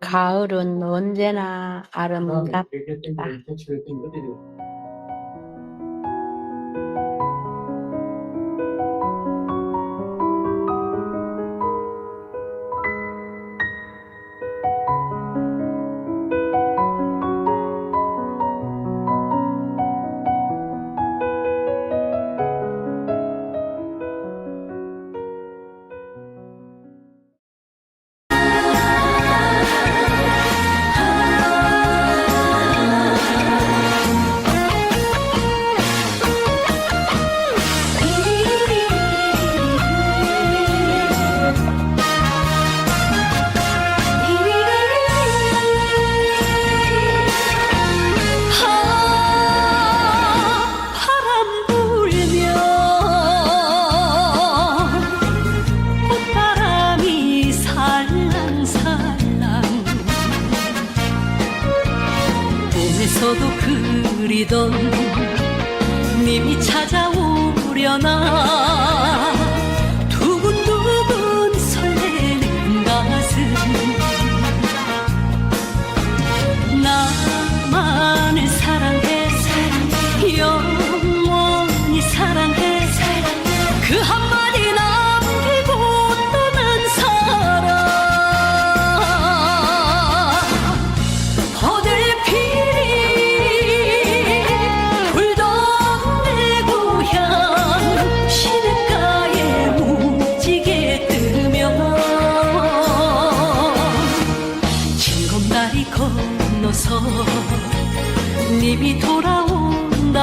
가을은 언제나 아름답다. 그리던 님이 찾아오려나?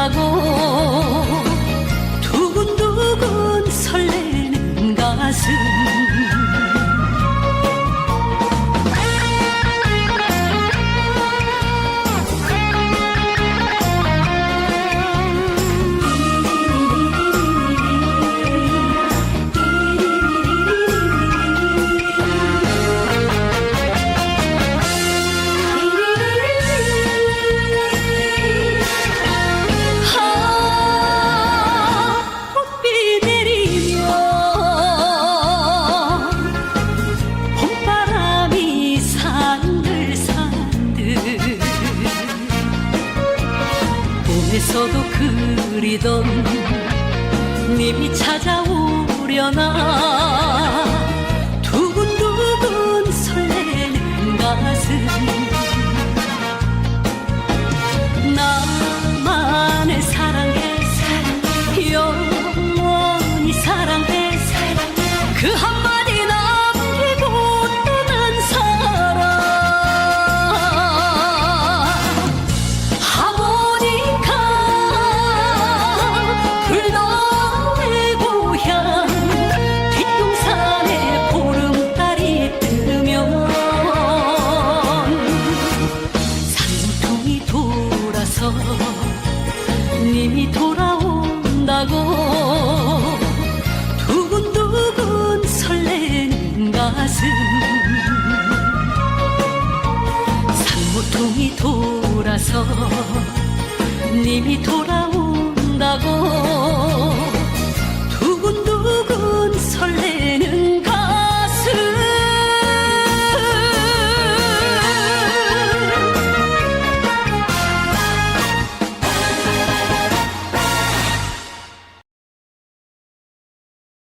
magoo 어디서도 그리던 님이 찾아오려나. 돌아서 님이 돌아온다고 두근두근 설레는 가슴. 산모통이 돌아서 님이 돌아